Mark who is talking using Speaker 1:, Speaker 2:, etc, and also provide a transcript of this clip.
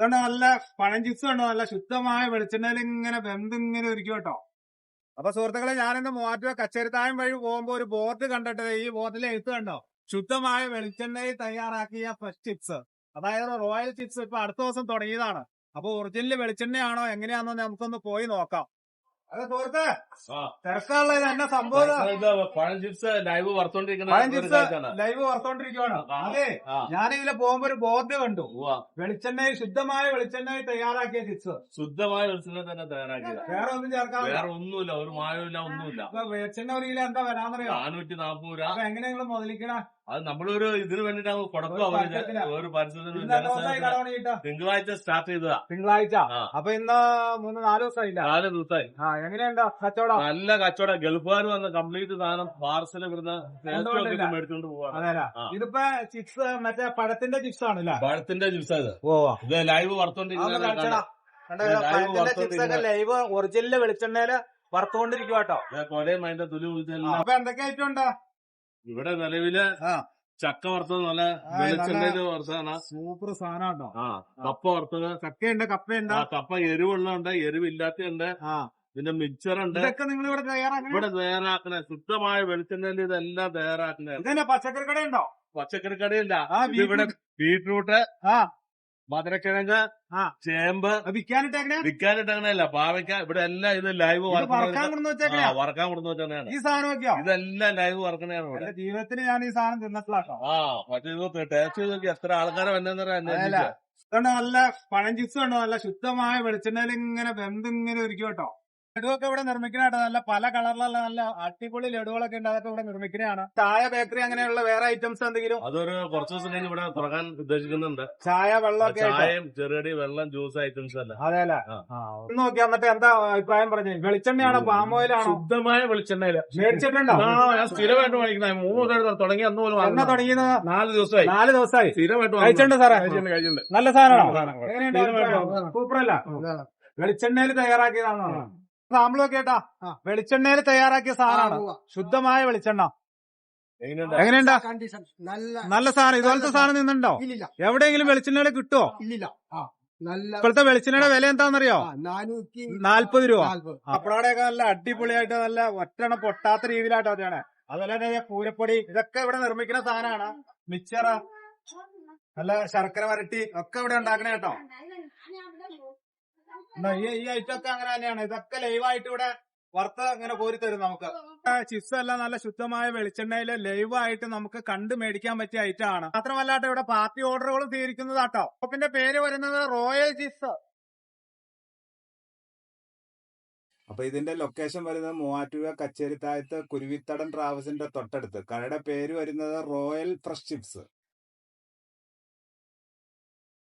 Speaker 1: ഇതുകൊണ്ട് നല്ല പഴം ചിപ്സ് കണ്ടോ? നല്ല ശുദ്ധമായ വെളിച്ചെണ്ണയിൽ ഇങ്ങനെ വെന്തിങ്ങനെ ഒരുക്കും കേട്ടോ. അപ്പൊ സുഹൃത്തുക്കളെ ഞാനിന്ന് മൂവാറ്റുപുഴ കച്ചേരിത്തായം വഴി പോകുമ്പോ ഒരു ബോർഡ് കണ്ടിട്ട് ഈ ബോർഡിൽ എഴുത്ത് കണ്ടോ? ശുദ്ധമായ വെളിച്ചെണ്ണയിൽ തയ്യാറാക്കിയ ചിപ്സ് അതായത് റോയൽ ചിപ്സ് ഇപ്പൊ അടുത്ത ദിവസം തുടങ്ങിയതാണ്. അപ്പൊ ഒറിജിനൽ വെളിച്ചെണ്ണയാണോ എങ്ങനെയാണോ നമുക്കൊന്ന് പോയി നോക്കാം. എന്നെ സംഭവം.
Speaker 2: പഴം ചിപ്സ് ലൈവ്
Speaker 1: പഴം ചിപ്സ്. ലൈവ് വറുത്തോണ്ടിരിക്കുവാണ്. അതെ ഞാൻ ഇതിലെ പോകുമ്പോ ഒരു ബോർഡ് കണ്ടു. വെളിച്ചെണ്ണയിൽ ശുദ്ധമായ വെളിച്ചെണ്ണയിൽ തയ്യാറാക്കിയ ചിപ്സ്
Speaker 2: ശുദ്ധമായ വെളിച്ചെണ്ണ തന്നെ തയ്യാറാക്കിയത്.
Speaker 1: വേറെ ഒന്നും ചേർക്കാറില്ല
Speaker 2: വേറെ ഒന്നുമില്ല ഒരു മായമില്ല ഒന്നുമില്ല.
Speaker 1: വെളിച്ചെണ്ണ ഒരു കിലോ എന്താ വരാന്നറിയോ?
Speaker 2: നാനൂറ്റി നാപ്പത് രൂപ.
Speaker 1: അപ്പൊ എങ്ങനെ നിങ്ങൾ മുതലിക്കണ?
Speaker 2: അത് നമ്മളൊരു ഇതിന് വേണ്ടിട്ടാണ് കൊടുക്കുക
Speaker 1: ഒരു അവർ.
Speaker 2: ഒരു
Speaker 1: ദിവസമായി
Speaker 2: തിങ്കളാഴ്ച സ്റ്റാർട്ട് ചെയ്തതാ.
Speaker 1: തിങ്കളാഴ്ച. അപ്പൊ ഇന്ന് മൂന്ന് നാല് ദിവസമായില്ല
Speaker 2: നാല് ദിവസമായി
Speaker 1: ആ എങ്ങനെയുണ്ടോ കച്ചവടം?
Speaker 2: നല്ല കച്ചവടം. ഗൾഫുകാർ വന്ന് കംപ്ലീറ്റ് സാധനം പാർസൽ ഇവിടുന്ന്. മേടിച്ചോണ്ട് പോവാണ്.
Speaker 1: ഇതിപ്പോ ചിപ്സ് മറ്റേ പഴത്തിന്റെ ചിപ്സ് ആണല്ലേ?
Speaker 2: പഴത്തിന്റെ ചിപ്സ് ഇത്
Speaker 1: ഓ.
Speaker 2: ഇത് ലൈവ് വറുത്തോണ്ടിരിക്കുന്ന
Speaker 1: ലൈവ് ഒറിജിനൽ വെളിച്ചെണ്ണയിൽ വറുത്തുകൊണ്ടിരിക്കുവാട്ടോ
Speaker 2: കൊലയും അതിന്റെ തുലി
Speaker 1: അപ്പൊ എന്തൊക്കെ ആയിട്ടുണ്ട്
Speaker 2: ഇവിടെ
Speaker 1: നിലവിൽ.
Speaker 2: ചക്ക വറുത്തത് നല്ല വെളിച്ചെണ്ണയിൽ വറുത്തതാണ്.
Speaker 1: സൂപ്പർ സാധനം
Speaker 2: ആ കപ്പ വറുത്തത്.
Speaker 1: ചക്കയുണ്ട് കപ്പയുണ്ട്.
Speaker 2: ആ കപ്പ എരിവുള്ളതുണ്ട് എരിവില്ലാത്തതുണ്ട്. പിന്നെ മിക്സർ ഉണ്ട്
Speaker 1: ഇതൊക്കെ നിങ്ങൾ ഇവിടെ തയ്യാറാക്കണേ?
Speaker 2: ഇവിടെ തയ്യാറാക്കണേ. ശുദ്ധമായ വെളിച്ചെണ്ണയിൽ ഇതെല്ലാം തയ്യാറാക്കണേ.
Speaker 1: ഇതന്നെ പച്ചക്കറി കടയുണ്ടോ?
Speaker 2: പച്ചക്കറി കടയില്ല. ഇവിടെ ബീട്രൂട്ട്
Speaker 1: ആ.
Speaker 2: മധുരക്കിഴങ്ങ്
Speaker 1: ആ.
Speaker 2: ചേമ്പ്.
Speaker 1: വിൽക്കാനിട്ടേക്കണേ
Speaker 2: വിൽക്കാനിട്ടങ്ങനെയല്ല പാവയ്ക്ക ഇവിടെ എല്ലാം ഇത് ലൈവ്
Speaker 1: ഇത് വറക്കാൻ കൊണ്ടു വെച്ചേക്കണേ.
Speaker 2: വറക്കാൻ കൊടുത്തു വെച്ചാണ്
Speaker 1: ഈ സാധനം നോക്കിയോ
Speaker 2: ഇതെല്ലാം ലൈവ് വറക്കണയാണ് ഇവിടെ.
Speaker 1: ജീവിതത്തിൽ ഞാൻ ഈ സാധനം തിന്നിട്ടില്ലാട്ടോ
Speaker 2: ആ മറ്റേ ടേസ്റ്റ് ചെയ്ത് നോക്കി എത്ര ആൾക്കാരെ വന്നെന്നറിയാം
Speaker 1: നല്ല പഴം ചിപ്സ് കണ്ടോ? നല്ല ശുദ്ധമായ വെളിച്ചെണ്ണയിൽ ഇങ്ങനെ വെന്തിങ്ങനെ ഒരുക്കും കേട്ടോ. ലഡുവൊക്കെ ഇവിടെ നിർമ്മിക്കുന്ന നല്ല പല കളറിലുള്ള നല്ല അടിപൊളി ലഡുകളൊക്കെ ഉണ്ട്. അതൊക്കെ ഇവിടെ നിർമ്മിക്കുന്നതാണ് ചായ ബേക്കറി അങ്ങനെയുള്ള വേറെ ഐറ്റംസ് എന്തെങ്കിലും?
Speaker 2: അതൊരു കുറച്ച് ദിവസം കഴിഞ്ഞ് ഇവിടെ തുറക്കാൻ ഉദ്ദേശിക്കുന്നുണ്ട്.
Speaker 1: ചായ വെള്ളമൊക്കെ ആയിട്ട്?
Speaker 2: ചായയും ചെറുകടി വെള്ളം ജ്യൂസ് ഐറ്റംസ് അല്ല
Speaker 1: അതെ അല്ല?
Speaker 2: ആ.
Speaker 1: ഒന്ന് നോക്കി എന്നിട്ട് എന്താ അഭിപ്രായം പറഞ്ഞു? വെളിച്ചെണ്ണയാണോ പാം ഓയിലാണോ
Speaker 2: ശുദ്ധമായ വെളിച്ചെണ്ണയിൽ.
Speaker 1: മേടിച്ചിട്ടുണ്ടോ?
Speaker 2: ആ, ഞാൻ സ്ഥിരമായിട്ട് വാങ്ങിക്കുന്ന മൂന്ന് ദിവസം തുടങ്ങി അന്ന് പോലും
Speaker 1: എന്നാ
Speaker 2: വാങ്ങുന്നതാ.
Speaker 1: തുടങ്ങിയത്
Speaker 2: നാല് ദിവസമായി.
Speaker 1: നാല് ദിവസമായി?
Speaker 2: സ്ഥിരമായിട്ട്
Speaker 1: കഴിച്ചിട്ടുണ്ട് സാറേ?
Speaker 2: കഴിച്ചിട്ടുണ്ട് കഴിച്ചിട്ടുണ്ട്.
Speaker 1: നല്ല സാധനമാണോ?
Speaker 2: സാധനം.
Speaker 1: എങ്ങനെയുണ്ട് അഭിപ്രായം? സൂപ്പറല്ല? വെളിച്ചെണ്ണയിൽ തയ്യാറാക്കിയതാണോ? സാമ്പിൾ ഒക്കെ കേട്ടാ? വെളിച്ചെണ്ണയിൽ തയ്യാറാക്കിയ സാധനമാണ് ശുദ്ധമായ വെളിച്ചെണ്ണ.
Speaker 2: എങ്ങനെയുണ്ട്?
Speaker 3: കണ്ടീഷൻ നല്ല
Speaker 1: നല്ല സാധനം. ഇതുപോലത്തെ സാധനം നിന്നുണ്ടോ? എവിടെയെങ്കിലും വെളിച്ചെണ്ണയുടെ കിട്ടുമോ
Speaker 3: ഇല്ലില്ല. ആ നല്ല
Speaker 1: ഇപ്പോഴത്തെ വെളിച്ചെണ്ണയുടെ വില എന്താണെന്നറിയോ?
Speaker 3: നാനൂറ്റി
Speaker 1: നാല്പത് രൂപ.
Speaker 3: നാല്പത്.
Speaker 1: നല്ല അടിപൊളിയായിട്ട് നല്ല ഒറ്റണ പൊട്ടാത്ത രീതിയിലാട്ടോ അതാണ് അതുപോലെ തന്നെ പൂരപ്പൊടി ഇതൊക്കെ ഇവിടെ നിർമ്മിക്കുന്ന സാധനമാണ്. മിച്ചറ നല്ല ശർക്കര വരട്ടി ഒക്കെ ഇവിടെ ഉണ്ടാക്കണ കേട്ടോ. എന്നാ ഈ ഈ ഐറ്റം ഒക്കെ അങ്ങനെ തന്നെയാണ്. ഇതൊക്കെ ലൈവായിട്ട് ഇവിടെ വറുത്ത് അങ്ങനെ കോരി തരും നമുക്ക്. ചിപ്സ് എല്ലാം നല്ല ശുദ്ധമായ വെളിച്ചെണ്ണയിൽ ലൈവായിട്ട് നമുക്ക് കണ്ടു മേടിക്കാൻ പറ്റിയ ഐറ്റം ആണ്. മാത്രമല്ല ഇവിടെ പാർട്ടി ഓർഡറുകളും സ്വീകരിക്കുന്നതാട്ടോ ഷോപ്പിന്റെ പേര് വരുന്നത് റോയൽ ചിപ്സ്
Speaker 4: അപ്പൊ ഇതിന്റെ ലൊക്കേഷൻ വരുന്നത് മൂവാറ്റുപുഴ കച്ചേരിത്താഴത്ത് കുരുവിത്തടൻ ട്രാവൽസിന്റെ തൊട്ടടുത്ത്. കടയുടെ പേര് വരുന്നത് റോയൽ ഫ്രഷ് ചിപ്സ്